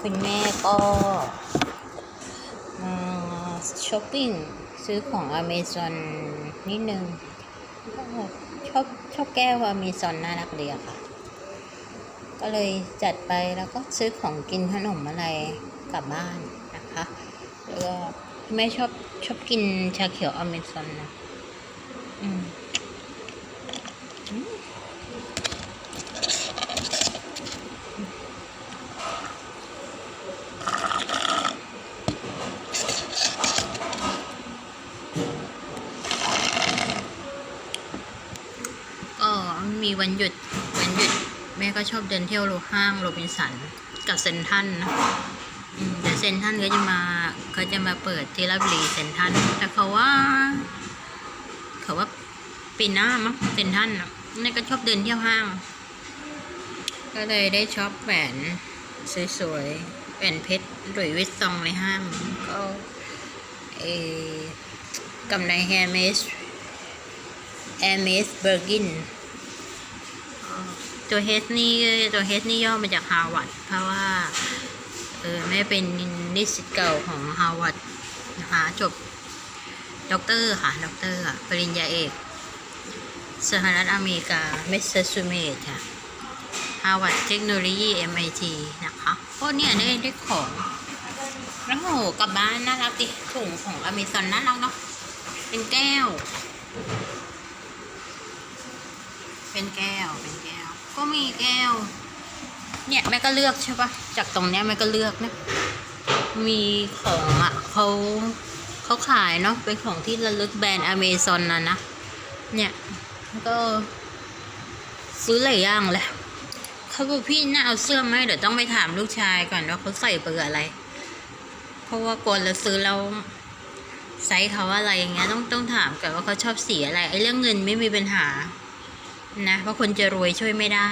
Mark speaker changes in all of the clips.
Speaker 1: คุณแม่ก็ช้อปปิ้งซื้อของอเมซอนนิดนึงชอบชอบแก้วอเมซอนน่ารักดีอะค่ะ ก็เลยจัดไปแล้วก็ซื้อของกินขนมอะไรกลับบ้านนะคะ แล้วก็แม่ชอบชอบกินชาเขียวอเมซอนนะอืม ก็มีวันหยุดวันหยุด แม่ ก็ชอบเดินเที่ยวโลห้างโรบินสันกับเซนทันนะแต่เซนทันก็จะมาเขาจะมาเปิดที่ลาบุรีเซนทันแต่เขาว่า เขาว่าปีหน้ามั้งเซนทันนะนี่ก็ชอบเดินเที่ยวห้าง ก็เลยได้ช็อปแหวนสวยๆแหวนเพชรหลุยวิตตองในห้างก็เออกำไรแฮร์เมสแอร์เมสเบอร์กิน ตัวเฮดนี่ตัวเฮดนี่ย่อมาจากฮาวาดเพราะว่าเออแม่เป็นนิสิตเก่าของฮาวาดนะคะจบด็อกเตอร์ค่ะด็อกเตอร์ปริญญาเอกสหรัฐอเมริกาเมสซาชูเมตค่ะฮาวาดเทคโนโลยี MIT นะคะก็เนี่ยได้ได้ของแล้วโหกลับบ้านน่ารักดิถุงของอเมซอนน่ารักเนาะเป็นแก้ว เป็นแก้วเป็นแก้ว ก็มีแก้ว เนี่ยแม่ก็เลือกใช่ปะจากตรงเนี้ยแม่ก็เลือกนะมีของอะเขาเขาขายเนาะเป็นของที่ระลึกแบรนด์อเมซอนนะนะ เนี่ยแล้วก็ซื้อหลายอย่างเลยเขาบอกพี่น่าเอาเสื้อไหมเดี๋ยวต้องไปถามลูกชายก่อนว่าเขาใส่เบอร์อะไร เพราะว่ากลัวเราซื้อแล้วไซส์เขาอะไรอย่างเงี้ยต้องต้องถามก่อนว่าเขาชอบสีอะไรไอ้เรื่องเงินไม่มีปัญหา นะเพราะคนจะรวยช่วยไม่ได้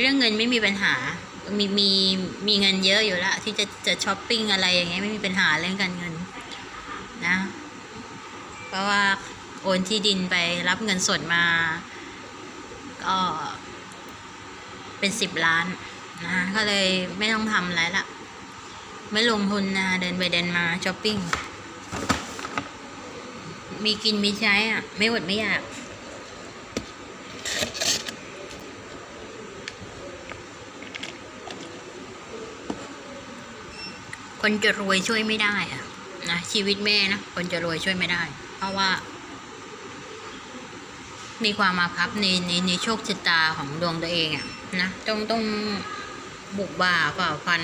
Speaker 1: เรื่องเงินไม่มีปัญหา มีมีมีเงินเยอะอยู่แล้วที่จะจะช้อปปิ้งอะไรอย่างเงี้ยไม่มีปัญหาเรื่องการเงินนะ เพราะว่าโอนที่ดินไปรับเงินสดมา ก็เป็นสิบล้านนะก็เลยไม่ต้องทำอะไรละไม่ลงทุนนะเดินไปเดินมาช้อปปิ้งมีกินมีใช้อะ ไม่อดไม่อยาก คนจะรวยช่วยไม่ได้อะนะชีวิตแม่นะคนจะรวยช่วยไม่ได้ เพราะว่า มีความมาพับในในในโชคชะตาของดวงตัวเองอะนะต้องต้องบุกบ่าฝ่าฟัน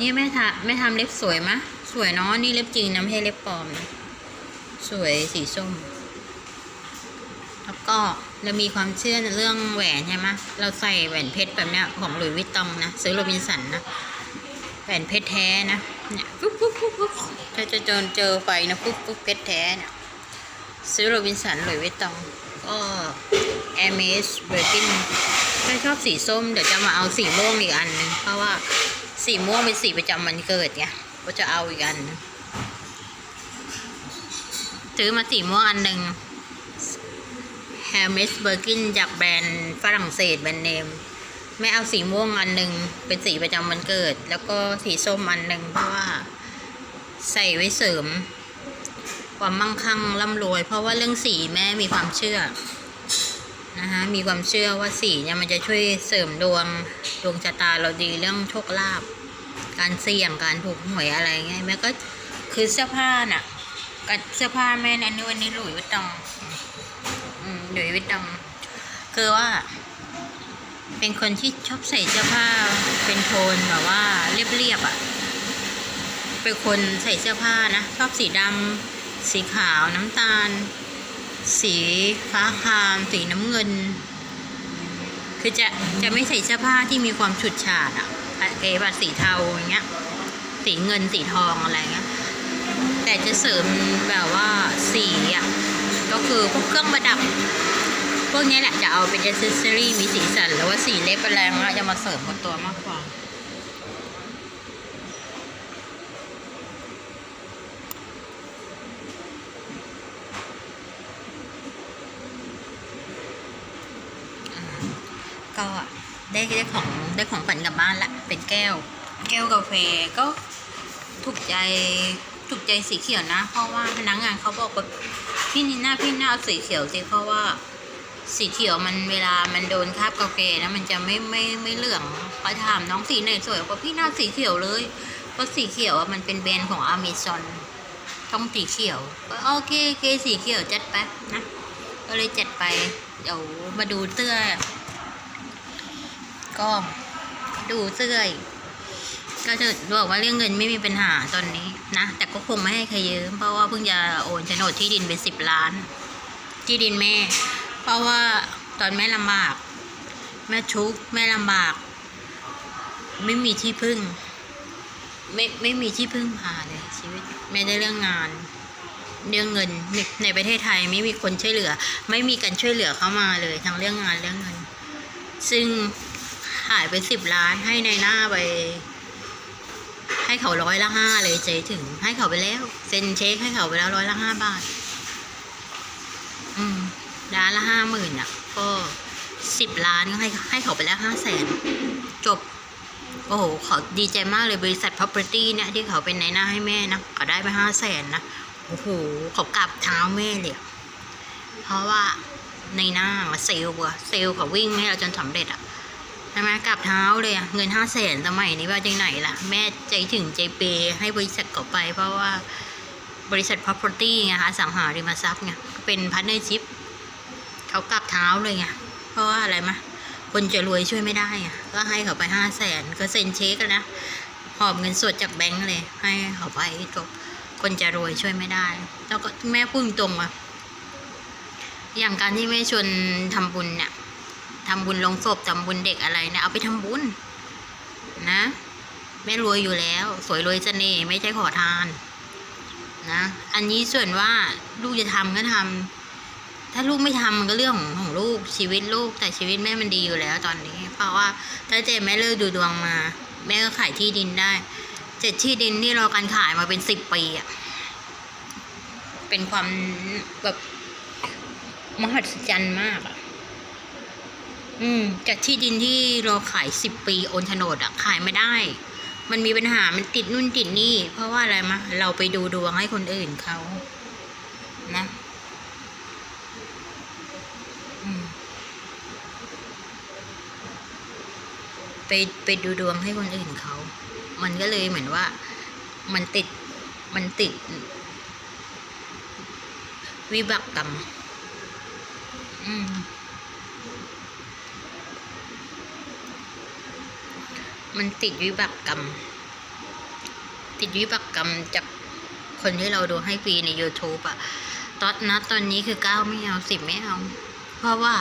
Speaker 1: นี่แม่ทำแม่ทำเล็บสวยมะสวยเนาะนี่เล็บจริงนะไม่ใช่เล็บปลอมนะสวยสีส้ม แล้วก็เรามีความเชื่อในเรื่องแหวนใช่ไหมเราใส่แหวนเพชรแบบเนี้ยของหลุยวิตตองนะซื้อโรบินสันนะแหวนเพชรแท้นะ เนี่ยปุ๊บปุ๊บปุ๊บปุ๊บถ้าจะเจอเจอไฟนะปุ๊บปุ๊บเพชรแท้เนี่ยซื้อโรบินสันหลุยส์วิตองก็แอร์เมสเบอร์กินถ้าชอบสีส้มเดี๋ยวจะมาเอาสีม่วงอีกอันนึงเพราะว่าสีม่วงเป็นสีประจำวันเกิดไงก็จะเอาอีกอันซื้อมาสีม่วงอันหนึ่งแฮร์เมสเบอร์กินจากแบรนด์ฝรั่งเศสแบรนด์เนม ไม่เอาสีม่วงอันหนึ่งเป็นสีประจำวันเกิด แล้วก็สีส้มอันหนึ่งเพราะว่า ใส่ไว้เสริม ความมั่งคั่งร่ำรวย เพราะว่าเรื่องสีแม่มีความเชื่อนะคะมีความเชื่อว่าสีเนี่ยมันจะช่วยเสริมดวงดวงชะตาเราดีเรื่องโชคลาภการเสี่ยงการถูกหวยอะไรเงี้ยแม่ก็คือเสื้อผ้าน่ะกับเสื้อผ้าแม่นั้นวันนี้หลุยวิตตองหลุยวิตตองคือว่า เป็นคนที่ชอบใส่เสื้อผ้าเป็นโทนแบบว่าเรียบๆอะ่ะ เป็นคนใส่เสื้อผ้านะ ชอบสีดำสีขาวน้ำตาล สีฟ้าคาม สีน้ำเงิน คือจะจะไม่ใส่เสื้อผ้าที่มีความฉุดฉาดอะ่ะเกแบบสีเทาอย่างเงี้ย สีเงินสีทองอะไรเงี้ย แต่จะเสริมแบบว่าสีอะ ก็คือพวกเครื่องประดับ พวกนี้แหละจะเอาเป็นอ c เซสซอรี่มีสีสันหรือว่าสีเล็บอะไรมาจะมาเสริมกับตัวมากกว่าก็ได้ได้ของได้ของฝันกลับบ้านละเป็นแก้ว แก้วกาแฟก็ถูกใจถูกใจสีเขียวนะ เพราะว่าพนักงานเขาบอกว่าพี่นีน่าพี่น่าเอาสีเขียวสิเพราะว่า สีเขียวมันเวลามันโดนคราบกาแฟนะมันจะไม่ไม่ไม่เหลืองก็ถามน้องสีไหนสวยกว่าพี่น่าสีเขียวเลยเพราะสีเขียวอะมันเป็นแบรนด์ของอเมซอนต้องสีเขียวก็โอเคโอเคสีเขียวจัดไปนะก็เลยจัดไป เดี๋ยวมาดูเสื้อก็ดูเสื้ออีกก็จะบอกว่าเรื่องเงินไม่มีปัญหาตอนนี้นะ แต่ก็คงไม่ให้ใครยืมเพราะว่าเพิ่งจะโอนโฉนดที่ดินไปสิบล้าน ที่ดินแม่ เพราะว่าตอนแม่ลำบาก แม่ทุกแม่ลำบาก ไม่มีที่พึ่ง ไม่ไม่มีที่พึ่งพาเลยชีวิตไม่ได้เรื่องงาน เรื่องเงินในในประเทศไทยไม่มีคนช่วยเหลือ ไม่มีการช่วยเหลือเข้ามาเลยทั้งเรื่องงานเรื่องเงิน ซึ่งหายไปสิบล้านให้ในหน้าไปให้เขาร้อยละห้าเลยใจถึงให้เขาไปแล้ว เซ็นเช็คให้เขาไปแล้วร้อยละห้าบาท อืม ล้านละห้าหมื่นอะ ก็สิบล้านก็ให้ให้เขาไปแล้วห้าแสนจบ โอ้โหเขาดีใจมากเลยบริษัท property เนี่ยที่เขาเป็นในหน้าให้แม่นะเขาได้ไปห้าแสนนะโอ้โหเขากราบเท้าแม่เลยเพราะว่าในหน้ามาเซลล์อะเซลล์เขาวิ่งให้เราจนสำเร็จอะใช่ไหมกราบเท้าเลยอะเงินห้าแสนสมัยนี้ว่าจังไหนล่ะ แม่ใจถึงใจเปย์ให้บริษัทเขาไป เพราะว่าบริษัท property ไงคะสังหาริมทรัพย์ไงเป็นพาร์ n เนอร์ชิพ เขากราบเท้าเลยไงเพราะว่าอะไรมะคนจะรวยช่วยไม่ได้ไงก็ให้เขาไปห้าแสนก็เซ็นเช็คกันนะหอบเงินสดจากแบงก์เลย ให้เขาไปจบคนจะรวยช่วยไม่ได้ แล้วก็แม่พูดตรงว่าอย่างการที่แม่ชวนทำบุญเนี่ยทำบุญลงศพทำบุญเด็กอะไรเนี่ยเอาไปทำบุญ นะแม่รวยอยู่แล้ว สวยรวยเสน่ห์ไม่ใช่ขอทาน นะ อันนี้ส่วนว่าลูกจะทำก็ทำ ถ้าลูกไม่ทำมันก็เรื่องของของลูกชีวิตลูกแต่ชีวิตแม่มันดีอยู่แล้วตอนนี้ เพราะว่าถ้าเจแม่เลิกดูดวงมา แม่ก็ขายที่ดินได้เจ็ดที่ดินที่รอการขายมาเป็นสิบปีอะเป็นความแบบมหัศจรรย์มากอะอืมจากที่ดินที่รอขายสิบปีโอนโฉนดอะขายไม่ได้ มันมีปัญหามันติดนู่นติดนี่ เพราะว่าอะไรมะเราไปดูดวงให้คนอื่นเขานะ ไปไปดูดวงให้คนอื่นเขา มันก็เลยเหมือนว่า มันติด มันติด วิบากกรรมอืมมันติดวิบากกรรม ติดวิบากกรรมจากคนที่เราดูให้ฟรีใน YouTube อะตอนนัดตอนนี้คือเก้าไม่เอาสิบไม่เอา เพราะว่า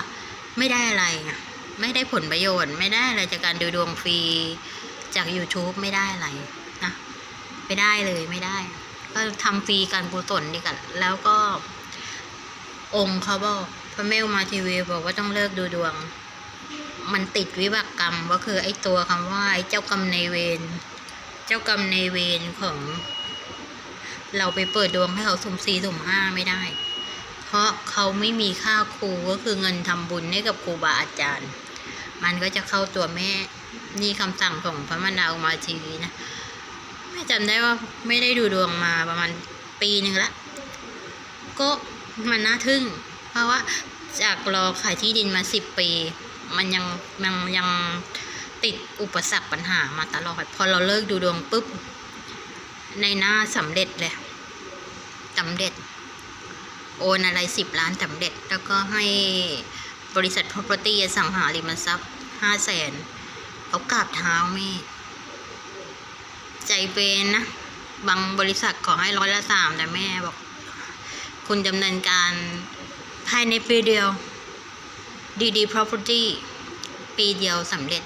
Speaker 1: ไม่ได้อะไรไง ไม่ได้ผลประโยชน์ ไม่ได้อะไรจากการดูดวงฟรีจาก YouTube ไม่ได้อะไรนะไม่ได้เลยไม่ได้ ก็ทำฟรีการกุศลดีกันแล้วก็ องค์เขาบอกพระแม่อุมาทีวีบอกว่าต้องเลิกดูดวง มันติดวิบากกรรมก็คือไอ้ตัวคำว่าไอ้เจ้ากรรมในเวรเจ้ากรรมในเวรของ เราไปเปิดดวงให้เขาสุ่มสี่สุ่มห้าไม่ได้ เพราะเขาไม่มีค่าครูก็คือเงินทำบุญให้กับครูบาอาจารย์ มันก็จะเข้าตัวแม่นี่คำสั่งของพระมนาอุมาทีวีนะแม่จำได้ว่าไม่ได้ดูดวงมาประมาณปีหนึ่งละ ก็มันน่าทึ่ง เพราะว่าจากรอขายที่ดินมาสิบปี มันยังยังยังติดอุปสรรคปัญหามาตลอด พอเราเลิกดูดวงปุ๊บ ในหน้าสำเร็จเลยสำเร็จ โอนอะไรสิบล้านสำเร็จ แล้วก็ให้ บริษัท property อสังหาริมทรัพย์ห้าแสนเขากราบเท้าแม่ ใจเป็นนะ บางบริษัทขอให้ร้อยละสามแต่แม่บอก คุณดำเนินการภายในปีเดียว ดีดี property ปีเดียวสำเร็จ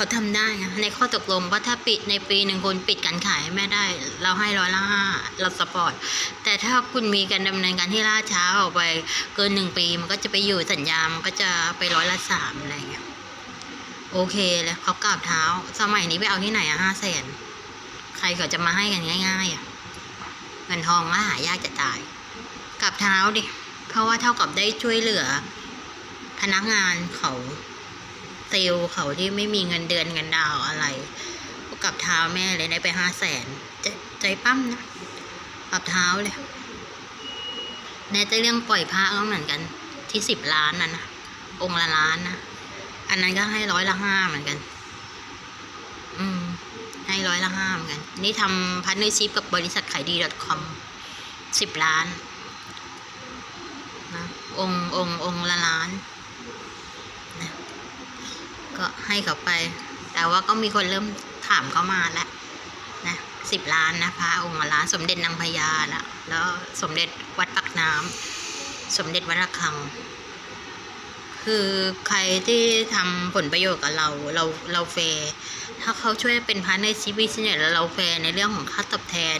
Speaker 1: เขาทำได้ในข้อตกลงว่าถ้าปิดในปีหนึ่งคุณปิดการขายให้แม่ได้ เราให้ร้อยละห้าเราสปอร์ตแต่ถ้าคุณมีการดำเนินการที่ล่าช้าออกไปเกินหนึ่งปี มันก็จะไปอยู่สัญญามันก็จะไปร้อยละสามอะไรเงี้ยโอเคเลยเขากราบเท้า สมัยนี้ไปเอาที่ไหนอะห้าแสนใครเขาจะมาให้กันง่าย ๆอะเงินทองก็หายากจะตายกราบเท้าดิเพราะว่าเท่ากับได้ช่วยเหลือ พนักงานเขา เซลล์เขาที่ไม่มีเงินเดือนเงินดาวอะไรก็กลับเท้าแม่เลยได้ไปห้าแสนใจใจปั้มนะกลับเท้าเลยแน่จเรื่องปล่อยพระก็เหมือนกันที่สิบล้านนะนะองค์ละล้านนะอันนั้นก็ให้ร้อยละห้าเหมือนกัน อืม ให้ร้อยละห้าเหมือนกัน นี่ทำพันเนอร์ชิพกับบริษัทขายดี .com สิบล้านนะองค์องค์องค์ละล้านนะ ก็ให้เขาไป แต่ว่าก็มีคนเริ่มถามเข้ามาแล้วนะสิบล้านนะพระองค์ละล้านสมเด็จนางพญานะแล้วสมเด็จวัดปักน้ำสมเด็จวัดระฆัง คือใครที่ทำผลประโยชน์กับเรา เราเราแฟรถ้าเขาช่วยเป็นพาร์ทเนอร์ชิพบิสเนสแล้วเราแฟรในเรื่องของค่าตอบแทน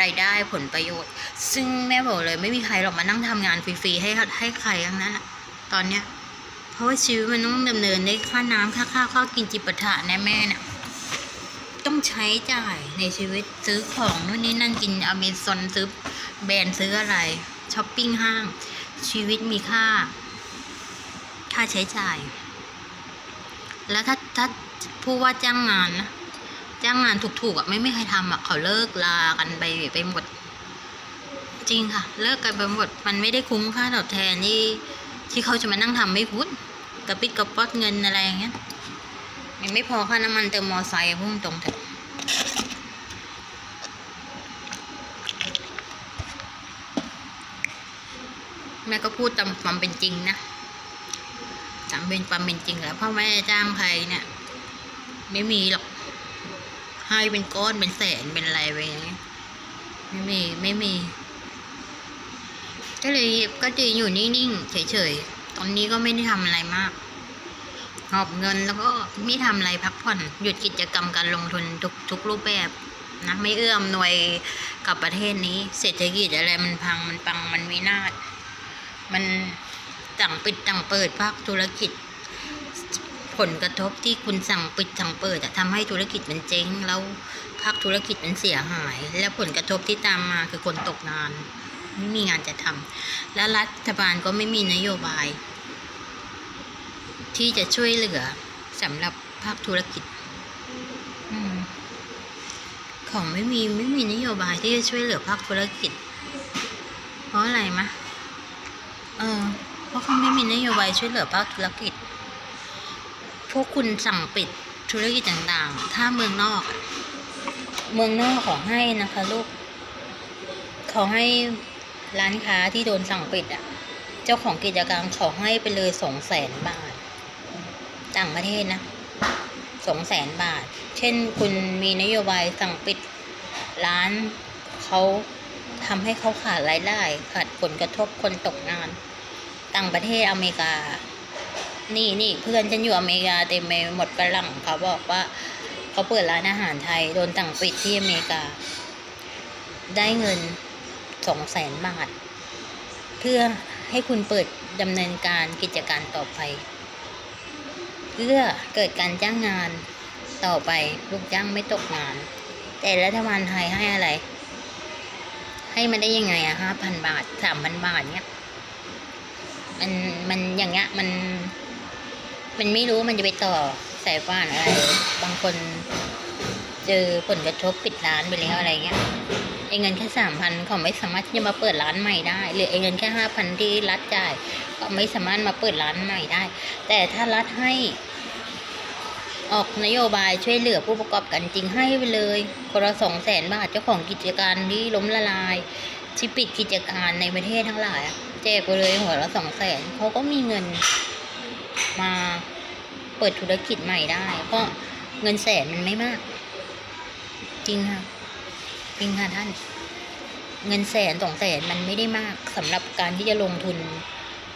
Speaker 1: รายได้ผลประโยชน์ ซึ่งแม่บอกเลยไม่มีใครหรอกมานั่งทำงานฟรีๆให้ให้ใครทั้งนั้นอะตอนเนี้ย ราะว่าชีวิตมันต้องดำเนินในค่าน้ำค่าข้าวข้ากินจิปาถะแน่แม่เนี่ยต้องใช้จ่ายในชีวิตซื้อของนู่นนี่นั่นกินอเมซอนซื้อแบรนด์ซื้ออะไรช้อปปิ้งห้าง ชีวิตมีค่า ค่าใช้จ่าย แล้วถ้าถ้าผู้ว่าจ้างงานนะจ้างงานถูกๆอะไม่ไม่ใครทำอะเขาเลิกลากันไปไปหมด จริงค่ะ เลิกกันไปหมด มันไม่ได้คุ้มค่าตอบแทนที่ ที่เขาจะมานั่งทำไม่พุ้นกระปิดกระป๊อดเงินอะไรอย่างเงี้ยมันไม่พอค่าน้ำมันเติมมอไซค์พุ่งตรงเถอะแม่ก็พูดตามความเป็นจริงนะตามเป็นความเป็นจริงแหล้วพ่อแม่จ้างใครเนี่ย ไม่มีหรอกให้เป็นก้อนเป็นแสนเป็นอะไรไปอย่างเงี้ยไม่มีไม่มี ก็เลยก็จะอยู่นิ่งๆเฉยๆ ตอนนี้ก็ไม่ได้ทำอะไรมาก หอบเงินแล้วก็ไม่ทำอะไรพักผ่อน หยุดกิจกรรมการลงทุนทุกทุกรูปแบบนะไม่เอื้อมหน่วยกับประเทศนี้ เศรษฐกิจอะไรมันพังมันปังมันวินาศมันต่างปิดต่างเปิดภาคธุรกิจ ผลกระทบที่คุณสั่งปิดสั่งเปิดอะทำให้ธุรกิจมันเจ๊ง แล้วภาคธุรกิจมันเสียหาย และผลกระทบที่ตามมาคือคนตกงาน ไม่มีงานจะทำและรัฐบาลก็ไม่มีนโยบาย ที่จะช่วยเหลือสำหรับภาคธุรกิจอของไม่มีไม่มีนโยบายที่จะช่วยเหลือภาคธุรกิจ เพราะอะไรมะเออเพราะเขาไม่มีนโยบายช่วยเหลือภาคธุรกิจ พวกคุณสั่งปิดธุรกิจต่างๆ ถ้าเมืองนอก เมืองนอกขอให้นะคะลูกขาให้ ร้านค้าที่โดนสั่งปิดอะ เจ้าของกิจการขาให้ไปเลยสองแสนบาท ต่างประเทศนะสองแสนบาท เช่นคุณมีนโยบายสั่งปิดร้านเขาทำให้เขาขาดรายได้ขาดผลกระทบคนตกงาน ต่างประเทศอเมริกา นี่นี่เพื่อนฉันอยู่อเมริกาเต็มไปหมดกระหลังเขาบอกว่าเขาเปิดร้านอาหารไทย โดนต่งปิดที่อเมริกา ได้เงิน สองแสนบาท เพื่อให้คุณเปิดดำเนินการกิจการต่อไป เพื่อเกิดการจ้างงานต่อไปลูกจ้างไม่ตกงาน แต่รัฐบาลไทยให้อะไร ให้มันได้ยังไงอะห้าพันบาทสามพันบาทเนี้ยมันมันอย่างเงี้ยมัน มันไม่รู้มันจะไปต่อสายฟ้านอะไร บางคน เจอผลกระทบปิดร้านไปแล้วอะไรเงี้ยไอ้เงินแค่สามพันเขาไม่สามารถที่จะมาเปิดร้านใหม่ได้ หรือไอ้เงินแค่ห้าพันที่รัฐจ่ายก็ไม่สามารถมาเปิดร้านใหม่ได้ แต่ถ้ารัฐให้ ออกนโยบายช่วยเหลือผู้ประกอบการจริงให้ไปเลยคนละสองแสนบาทเจ้าของกิจการที่ล้มละลายที่ปิดกิจการในประเทศทั้งหลายแจกไปเลยหัวละสองแสนเขาก็มีเงินมาเปิดธุรกิจใหม่ได้ เพราะเงินแสนมันไม่มาก จริงค่ะ จริงค่ะท่าน เงินแสนสองแสนมันไม่ได้มากสำหรับการที่จะลงทุน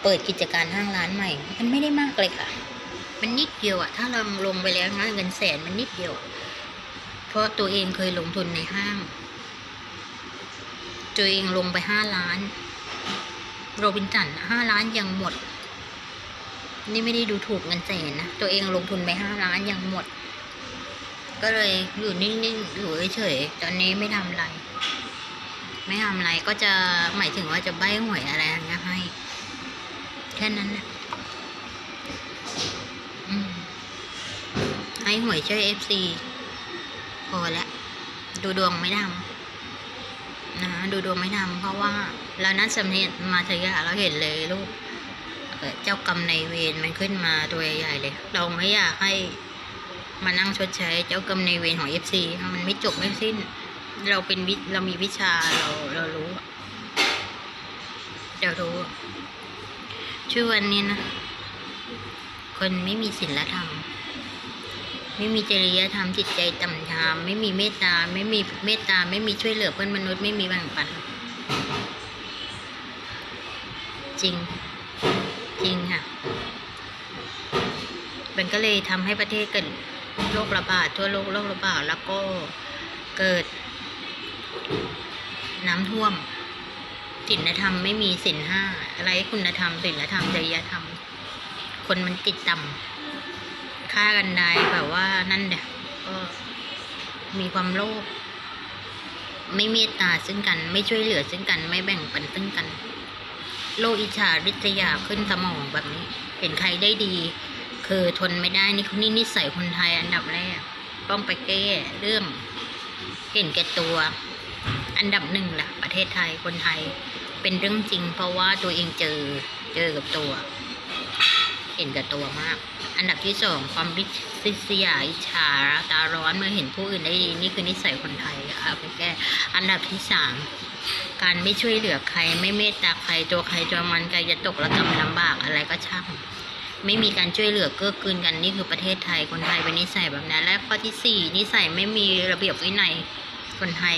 Speaker 1: เปิดกิจการห้างร้านใหม่ มันไม่ได้มากเลยค่ะ มันนิดเดียวอะถ้าเราลงไปแล้วนะเงินแสนมันนิดเดียว เพราะตัวเองเคยลงทุนในห้าง ตัวเองลงไปห้าล้านโรบินสันห้าล้านยังหมด นี่ไม่ได้ดูถูกเงินแสนนะ ตัวเองลงทุนไปห้าล้านยังหมด ก็เลยอยู่นิ่งๆอยู่เฉยๆตอนนี้ไม่ทำอะไร ไม่ทำอะไรก็จะหมายถึงว่าจะใบหวยอะไรอย่าให้ แค่นั้นนะอืมหวยช่วยเอฟซีพอแล้วดูดวงไม่ทำนะดูดวงไม่ทำเพราะว่าเรานัดสำเนียมาเถอะเราเห็นเลยลูกเอ่อเจ้ากรรมในายเวรมันขึ้นมาตัวใหญ่ๆเลย เราไม่อยากให้ มานั่งชดใช้เจ้ากรรมในเวรของเอฟซีมันไม่จบไม่สิ้น เราเป็นวิเรามีวิชาเราเรารู้เรารู้ชื่อวันนี้นะ คนไม่มีศีลธรรมไม่มีจริยธรรมจิตใจต่ำทามไม่มีเมตตาไม่มีเมตตาไม่มีช่วยเหลือเพื่อนมนุษย์ไม่มีแบ่งปัน จริง จริงค่ะมันก็เลยทำให้ประเทศเกิด โรคระบาดทั่วโลกโรคระบาดแล้วก็เกิด น้ำท่วมศีลธรรมไม่มีศีลห้าอะไรคุณธรรมศีลธรรมจริยธรรม คนมันติดต่ำฆ่ากันได้แบบว่านั่นเนี่ยก็มีความโลภไม่เมตตาซึ่งกันไม่ช่วยเหลือซึ่งกันไม่แบ่งปันซึ่งกัน โลอิจฉาริษยาขึ้นสมองแบบนี้ เห็นใครได้ดี คือทนไม่ได้นี่นี่นิสัยคนไทยอันดับแรก ต้องไปแก้เรื่องเห็นแก่ตัว อันดับหนึ่งแหละประเทศไทยคนไทย เป็นเรื่องจริง เพราะว่าตัวเองเจอเจอกับตัว เห็นกับตัวมาก อันดับที่สองความริษยาอิจฉาตาร้อนเมื่อเห็นผู้อื่นได้ดีนี่คือนิสัยคนไทยเอาไปแก้อันดับที่สามการไม่ช่วยเหลือใครไม่เมตตาใครตัวใครตัวมันใครจะตกระกำลำบากอะไรก็ช่าง ไม่มีการช่วยเหลือเกื้อกูลกันนี่คือประเทศไทยคนไทยเป็นนิสัยแบบนั้นและข้อที่สี่นิสัยไม่มีระเบียบวินัยคนไทย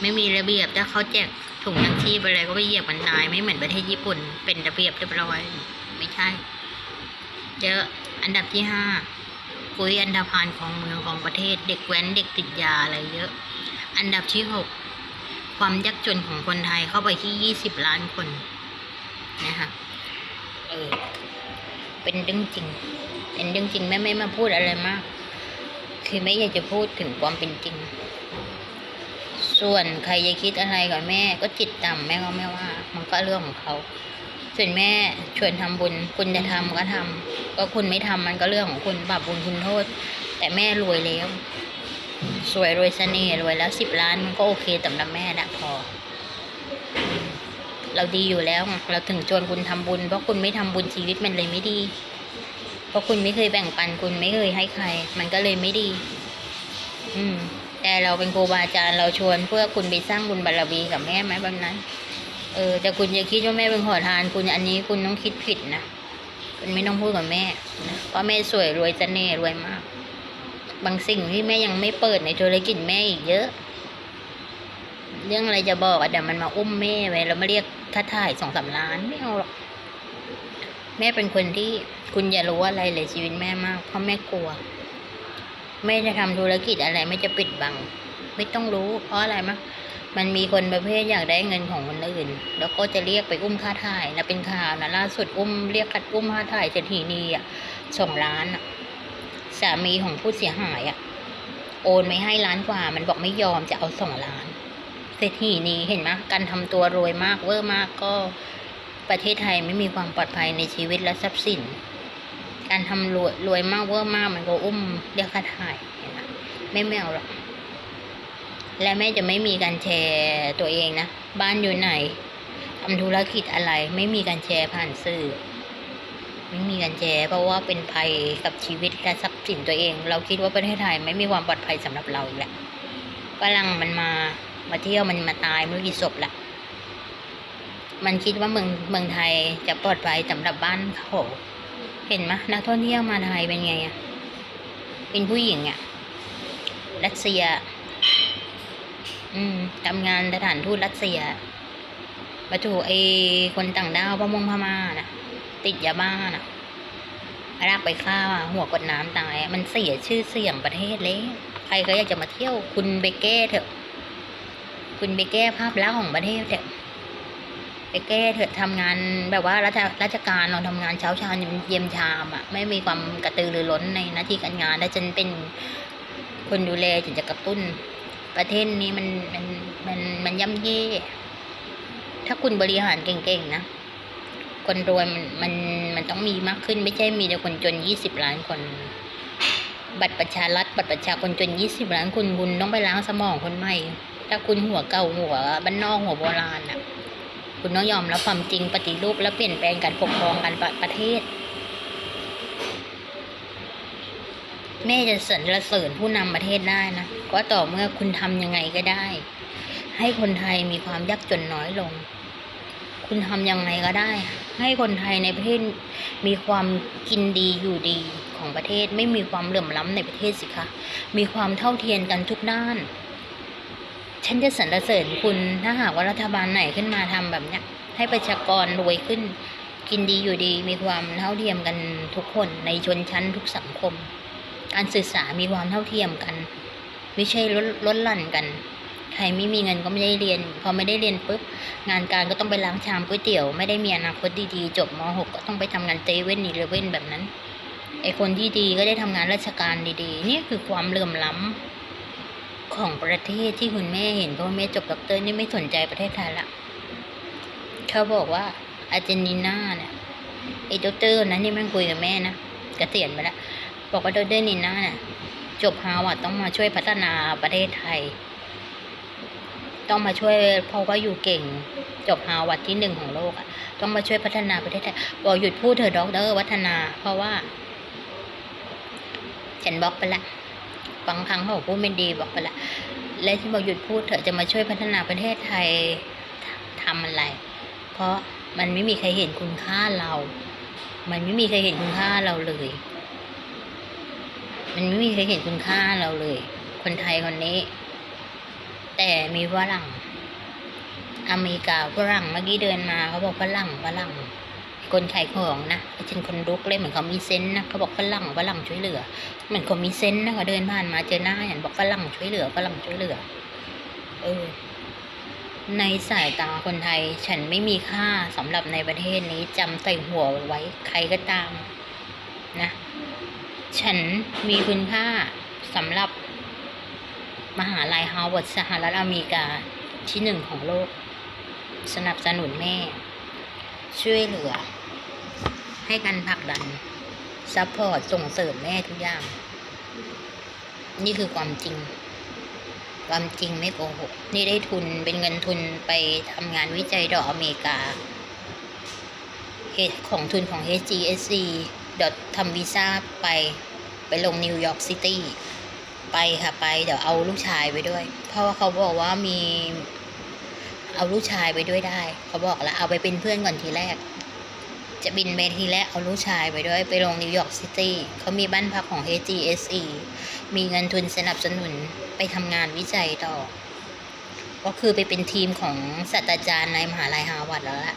Speaker 1: ไม่มีระเบียบถ้าเขาแจกถุงยังชีพอะไรก็ไปเหยียบมันตาย ไม่เหมือนประเทศญี่ปุ่น เป็นระเบียบเรียบร้อยไม่ใช่เยออันดับที่ห้าปุ๋ยอันดาพานของเมืองของประเทศ เด็กแว้นเด็กติดยาอะไรเยอะ อันดับที่หกความยากจนของคนไทยเข้าไปที่ยี่สิบล้านคนนะคะเออ เป็นเรื่องจริง เป็นเรื่องจริงแม่ไม่มาพูดอะไรมาก คือไม่อยากจะพูดถึงความเป็นจริง ส่วนใครจะคิดอะไรกับแม่ก็จิตต่ำแม่ก็ไม่ว่า มันก็เรื่องของเขาส่วนแม่ชวนทำบุญ คุณจะทำก็ทำก็คุณไม่ทำมันก็เรื่องของคุณบาปบุญคุณโทษ แต่แม่รวยแล้ว สวยรวยเสน่ห์รวยแล้วสิบล้านมันก็โอเคสำหรับแม่ละพอ เราดีอยู่แล้ว เราถึงชวนคุณทำบุญ เพราะคุณไม่ทำบุญชีวิตมันเลยไม่ดี เพราะคุณไม่เคยแบ่งปันคุณไม่เคยให้ใคร มันก็เลยไม่ดี อืม แต่เราเป็นครูบาอาจารย์เราชวนเพื่อคุณไปสร้างบุญบารมีกับแม่ไหมแบบนั้น เออแต่คุณอย่าคิดว่าแม่เป็นขอทาน คุณอันนี้คุณต้องคิดผิดนะคุณไม่ต้องพูดกับแม่นะเพราะแม่สวยรวยเน่รวยมาก บางสิ่งที่แม่ยังไม่เปิดในธุรกิจแม่อีกเยอะ เรื่องอะไรจะบอกอะเดี๋ยวมันมาอุ้มแม่ไว้แล้วมาเรียกค่าถ่ายสองสามล้านไม่เอาหรอก แม่เป็นคนที่คุณอย่ารู้อะไรเลยชีวิตแม่มากเพราะแม่กลัว แม่จะทำธุรกิจอะไรไม่จะปิดบัง ไม่ต้องรู้ เพราะอะไรมะมันมีคนประเภทอยากได้เงินของคนอื่น แล้วก็จะเรียกไปอุ้มค่าถ่ายนะเป็นข่าวนะล่าสุดอุ้มเรียกคัดอุ้มค่าถ่ายเศรษฐีนีอะสองล้านอะสามีของผู้เสียหายอะโอนไม่ให้ล้านกว่า มันบอกไม่ยอมจะเอาสองล้าน เศรษฐีนี้เห็นไหมการทำตัวรวยมากเวอร์มากก็ประเทศไทยไม่มีความปลอดภัยในชีวิตและทรัพย์สิน การทำรวยรวยมากเวอร์มากมันก็อุ้มเรียกค่าถ่ายเห็นไหมไม่ไม่เอาหรอกและแม่จะไม่มีการแชร์ตัวเองนะ บ้านอยู่ไหนทำธุรกิจอะไร ไม่มีการแชร์ผ่านสื่อ ไม่มีการแชร์เพราะว่าเป็นภัยกับชีวิตและทรัพย์สินตัวเอง เราคิดว่าประเทศไทยไม่มีความปลอดภัยสำหรับเราอีกแหละฝรั่งมันมา มาเที่ยวมันมาตายไม่รู้กี่ศพละมันคิดว่าเมืองเมืองไทยจะปลอดภัยสำหรับบ้านเขาเห็นไหมนักท่องเที่ยวมาไทยเป็นไงอะเป็นผู้หญิงอะรัสเซีย อืมทำงานสถานทูตรัสเซียมาถูกไอ้คนต่างด้าวพม่งพม่าน่ะติดยาบ้าน่ะลากไปฆ่าหัวกดน้ำตาย มันเสียชื่อเสียงประเทศเลย ใครก็อยากจะมาเที่ยวคุณไปแก้เถอะ คุณไปแก้ภาพลักษณ์ของประเทศเถอะไปแก้เถอะทำงานแบบว่าราชราชการเราทำงานเช้าชามเย็นชามอะ ไม่มีความกระตือรือร้นในหน้าที่การงานถ้าฉันเป็นคนดูแลฉันจะกระตุ้น ประเทศนี้มันมันมันมันย่ำเย่ ถ้าคุณบริหารเก่งๆนะคนรวยมันมันมันต้องมีมากขึ้น ไม่ใช่มีแต่คนจนยี่สิบล้านคน บัตรประชารัฐบัตรประชาคนจนยี่สิบล้านคุณคุณต้องไปล้างสมองคนใหม่ ถ้าคุณหัวเก่าหัวบ้านนอกหัวโบราณอะ คุณต้องยอมรับความจริงปฏิรูปและเปลี่ยนแปลงการปกครองการประประเทศ แม่จะสรรเสริญผู้นำประเทศได้นะก็ต่อเมื่อคุณทำยังไงก็ได้ ให้คนไทยมีความยากจนน้อยลง คุณทำยังไงก็ได้ ให้คนไทยในประเทศมีความกินดีอยู่ดีของประเทศไม่มีความเหลื่อมล้ำในประเทศสิคะ มีความเท่าเทียมกันทุกด้าน ฉันจะสรรเสริญคุณถ้าหากว่ารัฐบาลไหนขึ้นมาทำแบบเนี้ย ให้ประชากรรวยขึ้น กินดีอยู่ดีมีความเท่าเทียมกันทุกคนในชนชั้นทุกสังคม การศึกษามีความเท่าเทียมกัน ไม่ใช่ลดลดลั่นกัน ใครไม่มีเงินก็ไม่ได้เรียน พอไม่ได้เรียนปุ๊บงานการก็ต้องไปล้างชามก๋วยเตี๋ยว ไม่ได้มีอนาคตดีๆจบม .6 ก็ต้องไปทำงานเตเว่นอีเลเว่นแบบนั้นไอคนที่ดีก็ได้ทำงานราชการดีๆ นี่คือความเหลื่อมล้ำ ของประเทศที่คุณแม่เห็นเพราะแม่จบด็อกเตอร์นี่ไม่สนใจประเทศไทยละเขาบอกว่าอาร์เจนตินาเนี่ยไอ้ด็อกเตอร์นั้นนี่มันคุยกับแม่นะกะเกษียณไปแล้วบอกว่าด็อกเตอร์นีน่าเนี่ยจบฮาวาดต้องมาช่วยพัฒนาประเทศไทย ต้องมาช่วยเพราะว่าอยู่เก่ง จบฮาวาดที่หนึ่งของโลกอะต้องมาช่วยพัฒนาประเทศไทยบอกหยุดพูดเถอด็อกเตอร์วัฒนา เพราะว่าฉันบล็อกไปละ บางครั้งเขาบอกพูดไม่ดีบอกไปละและที่บอกหยุดพูดเถอะจะมาช่วยพัฒนาประเทศไทยทำอะไร เพราะมันไม่มีใครเห็นคุณค่าเรา มันไม่มีใครเห็นคุณค่าเราเลย มันไม่มีใครเห็นคุณค่าเราเลย คนไทยคนนี้ แต่มีฝรั่ง อเมริกาฝรั่งเมื่อกี้เดินมาเขาบอกฝรั่งฝรั่ง คนขายของนะฉันคนลุกเลยเหมือนเขามีเซนส์นะเขาบอกฝรั่งฝรั่งช่วยเหลือเหมือนเขามีเซนส์นะเขาเดินผ่านมาเจอหน้าเห็นบอกฝรั่งช่วยเหลือฝรั่งช่วยเหลือ เออ ในสายตาคนไทย ฉันไม่มีค่าสำหรับในประเทศนี้จำใส่หัวไว้ใครก็ตาม นะ ฉันมีคุณค่าสำหรับมหาลัยฮาร์วาร์ดสหรัฐอเมริกาที่หนึ่งของโลก สนับสนุนแม่ ช่วยเหลือ ให้การผลักดันซัพพอร์ตส่งเสริมแม่ทุกอย่าง นี่คือความจริง ความจริงไม่โกหก นี่ได้ทุนเป็นเงินทุนไปทำงานวิจัยดอกอเมริกาเหตุของทุนของ HGSC ดอททำวีซ่าไปไปลงนิวยอร์กซิตี้ไปค่ะไปเดี๋ยวเอาลูกชายไปด้วย เพราะว่าเขาบอกว่ามี เอาลูกชายไปด้วยได้ เขาบอกแล้วเอาไปเป็นเพื่อนก่อนทีแรก จะบินไปทีแรกเอาลูกชายไปด้วยไปลงนิวยอร์กซิตี้เขามีบ้านพักของ HGSE มีเงินทุนสนับสนุนไปทำงานวิจัยต่อ ก็คือไปเป็นทีมของศาสตราจารย์ในมหาลัยฮาร์วาร์ดแล้วล่ะ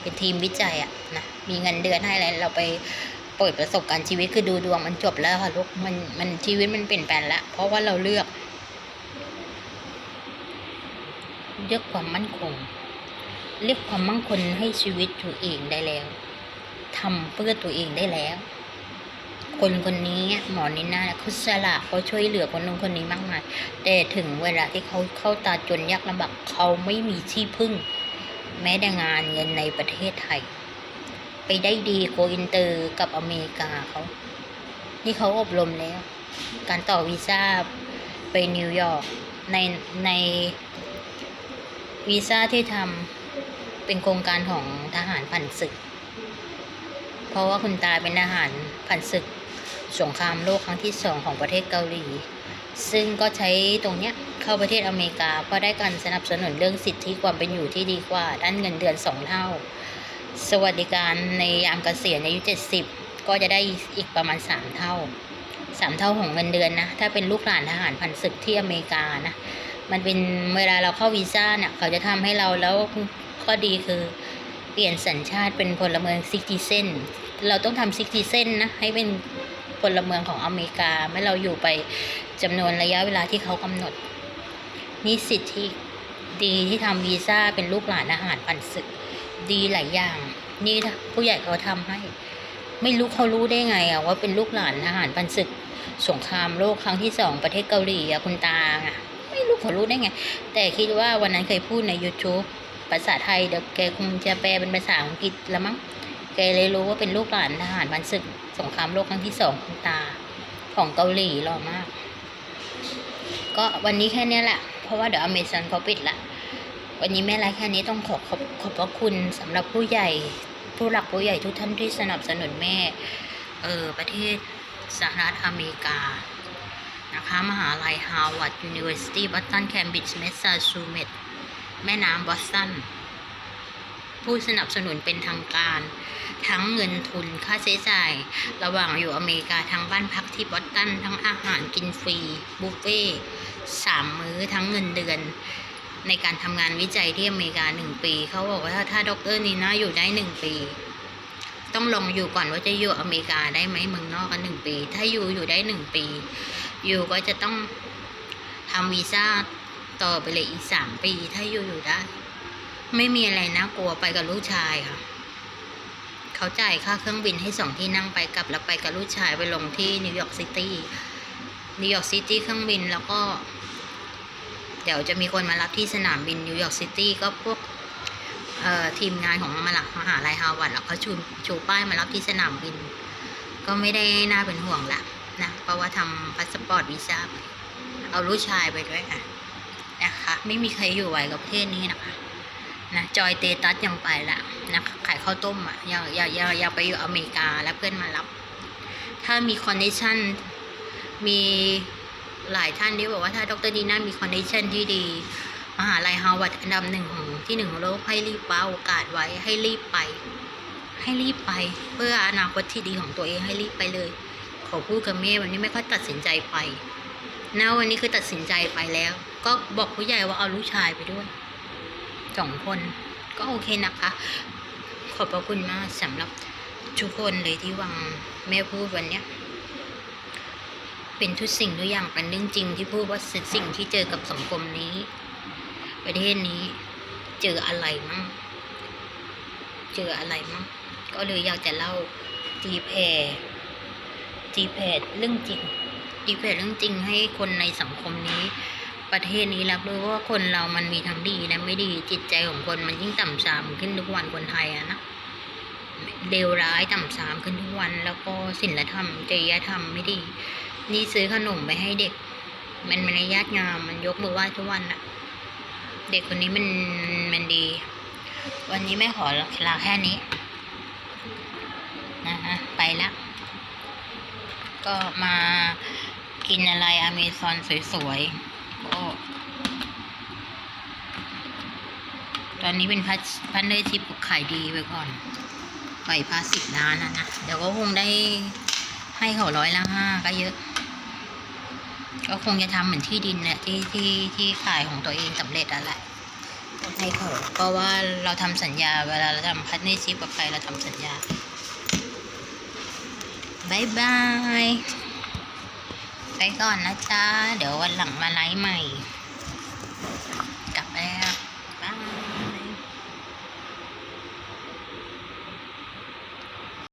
Speaker 1: เป็นทีมวิจัยอะนะมีเงินเดือนให้อะไรเราไปเปิดประสบการณ์ชีวิตคือดูดวงมันจบแล้วค่ะลูกมันมันชีวิตมันเปลี่ยนแปลงล้วเพราะว่าเราเลือกเลือกความมั่นคงเลือกความมั่นคงให้ชีวิตตัวเองได้แล้ว ทำเพื่อตัวเองได้แล้ว คนคนนี้หมอนิน่าเขาสละเขาช่วยเหลือคนนู้นคนนี้มากมายแต่ถึงเวลาที่เขาเข้าตาจนยากลำบากเขาไม่มีที่พึ่ง แม้แต่งานเงินในประเทศไทย ไปได้ดีโกอินเตอร์กับอเมริกาเขานี่เขาอบรมแล้ว การต่อวีซ่าไปนิวยอร์กในในวีซ่าที่ทำเป็นโครงการของทหารผ่านศึก เพราะว่าคุณตาเป็นทหารผ่านศึกสงครามโลกครั้งที่สองของประเทศเกาหลี ซึ่งก็ใช้ตรงเนี้ยเข้าประเทศอเมริกาเพราะได้การสนับสนุนเรื่องสิทธิความเป็นอยู่ที่ดีกว่า ด้านเงินเดือนสองเท่า สวัสดิการในยามเกษียณอายุเจ็ดสิบก็จะได้อีกประมาณสามเท่าสามเท่าของเงินเดือนนะ ถ้าเป็นลูกหลานทหารพันศึกที่อเมริกานะมันเป็นเวลาเราเข้าวีซ่าเนี่ยเขาจะทำให้เราแล้วข้อดีคือ ลี่ยนสัญชาติเป็นพลเมืองซิก i เซนเราต้องทำซิก i เซนนะให้เป็นพลเมืองของอเมริกาไม่เราอยู่ไปจำนวนระยะเวลาที่เขากำหนดนี่สิทธิดีที่ทำวีซ่าเป็นลูกหลานอาหารปันศึก ดีหลายอย่าง นี่ผู้ใหญ่เขาทำให้ ไม่รู้เขารู้ได้ไงอะว่าเป็นลูกหลานทหารปันศึก สงครามโลกครั้งที่สองประเทศเกาหลีอะคุณตาอะไม่รู้เขารู้ได้ไง แต่คิดว่าวันนั้นเคยพูดใน YouTube ภาษาไทยเดี๋ยวแกคงจะแปลเป็นภาษาอังกฤษล้วมั้งแกเลยรู้ว่าเป็นลูกหลานทหารปันศึกสงครามโลกครั้งที่สองคุณตาของเกาหลีหล่อมาก ก็วันนี้แค่นี้แหละ เพราะว่าเดี๋ยวอเมซอนเขาปิดละ วันนี้แม่ไลฟ์แค่นี้ต้องขอขอบขอบพระคุณสำหรับผู้ใหญ่ผู้หลักผู้ใหญ่ทุกท่านที่สนับสนุนแม่เออประเทศสหรัฐอเมริกานะคะ มหาลัยฮาร์วาร์ดยูนิเวอร์ซิตี้บอสตันแคมบริดจ์แมสซาชูเมตส์ แม่น้ำบอสตัน ผู้สนับสนุนเป็นทางการ ทั้งเงินทุนค่าใช้จ่าย ระหว่างอยู่อเมริกาทั้งบ้านพักที่บอสตัน ทั้งอาหารกินฟรี บุฟเฟ่สามมื้อทั้งเงินเดือน ในการทำงานวิจัยที่อเมริกาหนึ่งปี เขาบอกว่าถ้าถ้าดรนีน่าอยู่ได้หนึ่งปีต้องลองอยู่ก่อนว่าจะอยู่อเมริกาได้ไหมเมืองนอกกันหนึ่งปี ถ้าอยู่อยู่ได้หนึ่งปี อยู่ก็จะต้องทำวีซ่า ต่อไปเลยอีกสามปีถ้าอยู่อยู่ได้ ไม่มีอะไรน่ากลัวไปกับลูกชายค่ะ เขาจ่ายค่าเครื่องบินให้สองที่นั่งไปกลับแล้วไปกับลูกชายไปลงที่นิวยอร์กซิตี้นิวยอร์กซิตี้เครื่องบินแล้วก็ เดี๋ยวจะมีคนมารับที่สนามบินนิวยอร์กซิตี้ก็พวกเอ่อทีมงานของมาหลักมหาลัยฮาร์วาร์ดแล้วเขาชูชูป้ายมารับที่สนามบิน ก็ไม่ได้น่าเป็นห่วงละนะเพราะว่าทำพาสปอร์ตวีซ่าเอาลูกชายไปด้วยค่ะ นะคะ ไม่มีใครอยู่ไหวกับประเทศนี้นะคะนะจอยเตตัสยังไปละนะขายข้าวต้มอะอย่าอย่าอย่าอย่าไปอยู่อเมริกาแล้วเพื่อนมารับ ถ้ามีคอนดิชันมีหลายท่านที่บอกว่าถ้าดรดีน่ามีคอนดิชันที่ดีมหาลัยฮาวาดอันดับหนึ่งของที่หนึ่งของโลกให้รีบคว้าโอกาสไว้ให้รีบไป ให้รีบไป เพื่ออนาคตที่ดีของตัวเองให้รีบไปเลย ขอพูดกับแม่วันนี้ไม่ค่อยตัดสินใจไปนะวันนี้คือตัดสินใจไปแล้ว ก็บอกผู้ใหญ่ว่าเอาลูกชายไปด้วยสองคนก็โอเคนะคะ ขอบพระคุณมากสำหรับทุกคนเลยที่วังแม่พูดวันเนี้ยเป็นทุกสิ่งทุกอย่างเป็นเรื่องจริงที่พูดว่าสิ่งที่เจอกับสังคมนี้ ประเทศนี้เจออะไรมั่งเจออะไรมั่งก็เลยอยากจะเล่าตีแผ่ตีแผ่เรื่องจริงตีแผ่เรื่องจริงให้คนในสังคมนี้ ประเทศนี้รับรู้ว่าคนเรามันมีทั้งดีและไม่ดีจิตใจของคนมันยิ่งต่ำทรามขึ้นทุกวันคนไทยอะนะเลวร้ายต่ำทรามขึ้นทุกวัน แล้วก็ศีลธรรมจริยธรรมไม่ดี นี่ซื้อขนมไปให้เด็ก มันมารยาทงามมันยกมือไหว้ทุกวันอะเด็กคนนี้มันมันดี วันนี้แม่ขอลาแค่นี้นะฮะไปล้วก็มากินอะไรอเมซอนสวยๆ ก็ ตอนนี้เป็นพัชพันเนอร์ที่ขายดีไปก่อนปล่อยพาสิบล้านนะนะ เดี๋ยวก็คงได้ให้เขาร้อยละห้าก็เยอะ ก็คงจะทำเหมือนที่ดินเนี่ยที่ที่ที่ขายของตัวเองสำเร็จอะแหละให้เขาเพราะว่าเราทำสัญญาเวลาเราทำพันเนอร์ชิพกับใครเราทำสัญญาบายบายไปก่อนนะจ๊ะ เดี๋ยววันหลังมาไลฟ์ใหม่